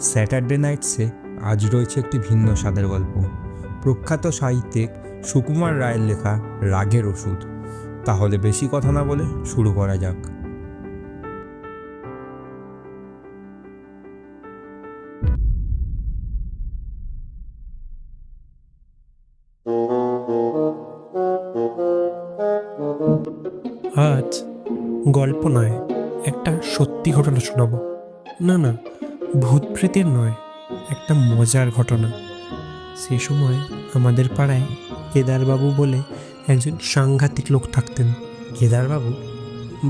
Saturday নাইটসে আজ রয়েছে একটি ভিন্ন স্বাদের গল্প। প্রখ্যাত সাহিত্যিক সুকুমার রায়ের লেখা রাগের ওষুধ। তাহলে বেশি কথা না বলে শুরু করা যাক। গল্প নয়, একটা সত্যি ঘটনা শোনাবো। না না ভূত প্রেতের নয়, একটা মজার ঘটনা। সে সময় আমাদের পাড়ায় কেদারবাবু বলে একজন সাংঘাতিক লোক থাকতেন। কেদারবাবু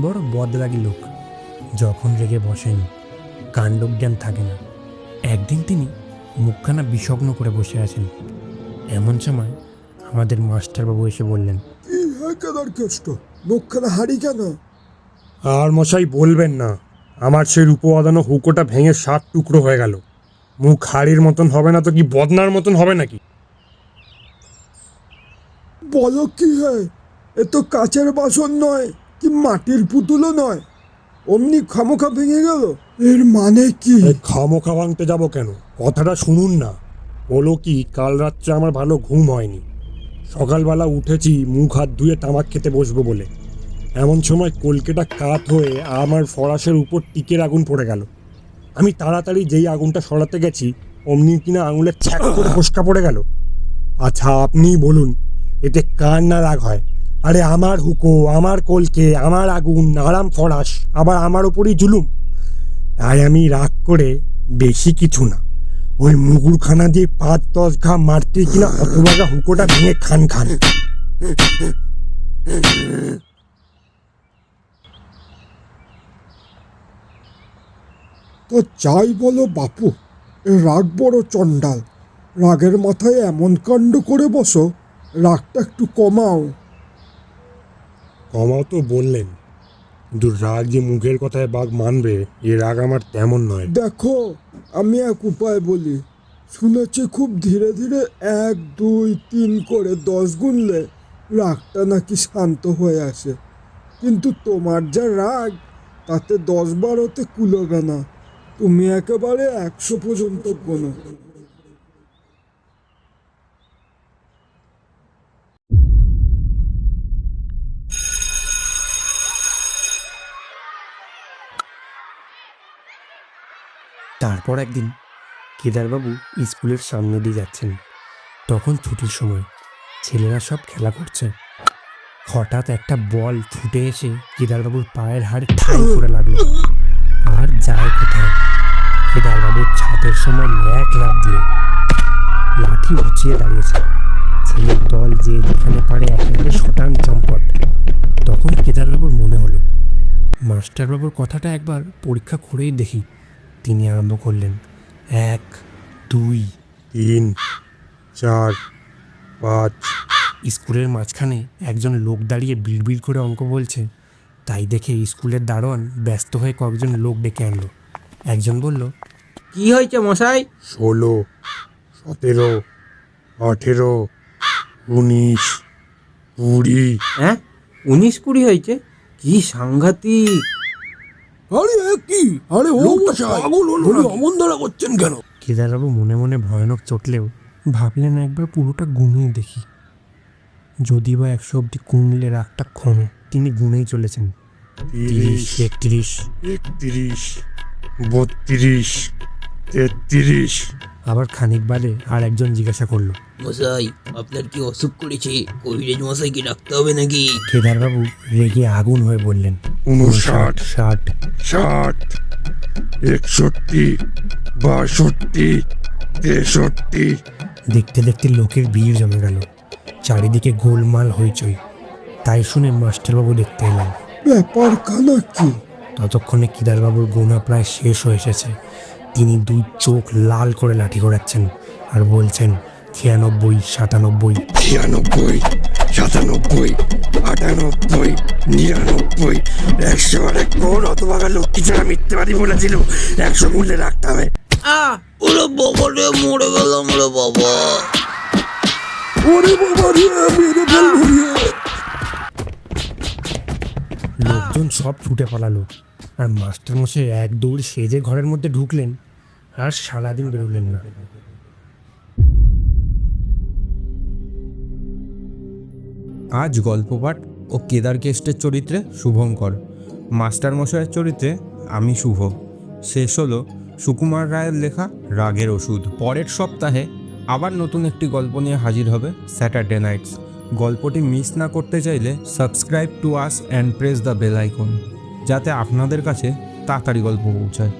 বড় বদরাগী লোক, যখন রেগে বসেন, কাণ্ডজ্ঞান থাকে না। একদিন তিনি মুখখানা বিষগ্ন করে বসে আছেন। এমন সময় আমাদের মাস্টারবাবু এসে বললেন কেদার কেষ্ট মুখখানা হারি কেন? আর মশাই বলবেন না। আমার সেই রূপবাদানো হুকোটা ভেঙে সাত টুকরো হয়ে গেল। মুখ হাড়ির মতন হবে না তো কি বদনার মতন হবে নাকি? বলো কি হয়? এ তো কাচের বাসন নয় কি মাটির পুতুলও নয়। অমনি খামোখা ভেঙে গেল। এর মানে কি? খামোখা ভাঙতে যাব কেন? কথাটা শুনুন না। বলো কি কাল রাত্রে আমার ভালো ঘুম হয়নি। সকালবেলা উঠেছি মুখ হাত ধুয়ে তামাক খেতে বসবো বলে। এমন সময় কলকেটা কাত হয়ে আমার ফরাসের উপর টিকের আগুন পড়ে গেল। আমি তাড়াতাড়ি যেই আগুনটা সরাতে গেছি, অমনি কিনা আঙুলের ছ্যাক করে ফসকা পড়ে গেল। আচ্ছা আপনিই বলুন, এতে কার না রাগ হয়? আরে, আমার হুকো, আমার কলকে, আমার আগুন, আরাম ফরাস, আবার আমার ওপরই জুলুম। তাই আমি রাগ করে বেশি কিছু না। ওই মুগুরখানা দিয়ে পাঁচ, দশ ঘা মারতে কিনা অতবাগা হুকোটা ভেঙে খান খান। তো যাই বলো বাপু রাগ বড় চণ্ডাল। রাগের মাথায় এমন কাণ্ড করে বসো রাগটা একটু কমাও। কমাও তো বললেন। কিন্তু রাগ যে মুখের কথায় বাঘ মানবে এ রাগ আমার তেমন নয়। দেখো আমি এক উপায় বলি। শুনেছি খুব ধীরে ধীরে এক দুই তিন করে দশ গুনলে রাগটা নাকি শান্ত হয়ে আসে। কিন্তু তোমার যা রাগ তাতে দশ বারোতে কুলোবে না। তুমি একেবারে একশো পর্যন্ত গোনো। তারপর একদিন কেদারবাবু স্কুলের সামনে দিয়ে যাচ্ছেন। তখন ছুটির সময় ছেলেরা সব খেলা করছে। হঠাৎ একটা বল ছুটে এসে কেদারবাবুর পায়ের হাড়ে ঠাই করে লাগল। আর যায় কোথায়? কেদারবাবুর ছাতের সময় এক লাভ দিয়ে লাঠি উঁচিয়ে দাঁড়িয়েছে। ছেলের দল যে যেখানে পারে একেবারে শটান চম্পট। তখন কেদারবাবুর মনে হলো, মাস্টারবাবুর কথাটা একবার পরীক্ষা করেই দেখি। তিনি আরম্ভ করলেন, এক, দুই, তিন, চার, পাঁচ। স্কুলের মাঝখানে একজন লোক দাঁড়িয়ে বিড়বিড় করে অঙ্ক বলছে। তাই দেখে স্কুলের দারোয়ান ব্যস্ত হয়ে কয়েকজন লোক ডেকে আনলো। একজন বলল কি হয়েছে মশাই? ষোলো সতেরো আঠেরো উনিশ কুড়ি। হ্যাঁ? উনিশ কুড়ি হয়েছে? কি সাংঘাতিক! আরে এ কি? আরে ও পাগল হলো অমন দ্বারা করছেন কেন? কেদারবাবু মনে মনে ভয়ানক চটলেও ভাবলেন একবার পুরোটা গুনিয়ে দেখি। যদি বা একশো অব্দি গুনলে রাগটা কমে তিনি গুনেই চলেছেন। তিরিশ তিরিশ একত্রিশ। একত্রিশ। বত্রিশ তেত্রিশ। আবার খানিক বাদে আর একজন জিজ্ঞাসা করল। মশাই আপনার কি অসুখ করেছে? কবিরাজ মশাই কি রাখতে হবে নাকি? কেদারবাবু রেগে আগুন হয়ে বললেন উনষাট ষাট ষাট একষট্টি বাষট্টি তেষট্টি। দেখতে দেখতে লোকের ভিড় জমে গেল চারিদিকে গোলমাল হইচই। তাই শুনে মাস্টারবাবু দেখতে এলাম ব্যাপার কানা কি? ততক্ষণে কেদারবাবুর গোনা প্রায় শেষ হয়ে এসেছে। তিনি দুই চোখ লাল করে লাঠি ঘোরাচ্ছেন আর বলছেন ছিয়ানব্বই সাতানব্বই। ছিয়ানব্বই সাতানব্বই আটানব্বই নিরানব্বই। একশো আর এক কোন অতবাগা লক্ষ্মী ছাড়া মিথ্যেবাদী বলেছিল। একশো মূল্যে রাখতে হবে। আ! ওরে বাবা রে মরে গেলাম রে বাবা। ওরে বাবা রে মেরে ফেলব লোকজন সব ছুটে পালালো। আর মাস্টারমশাই এক দৌড় সেজে ঘরের মধ্যে ঢুকলেন আর সারাদিন বেরোলেন না। আজ গল্পপাঠ ও কেদার কেস্টের চরিত্রে শুভঙ্কর। মাস্টারমশাইয়ের চরিত্রে আমি শুভ। শেষ হলো সুকুমার রায়ের লেখা রাগের ওষুধ। পরের সপ্তাহে আবার নতুন একটি গল্প নিয়ে হাজির হবে স্যাটারডে নাইটস। গল্পটি মিস না করতে চাইলে subscribe to us and press the bell icon. যাতে আপনাদের কাছে তাড়াতাড়ি গল্প পৌঁছায়।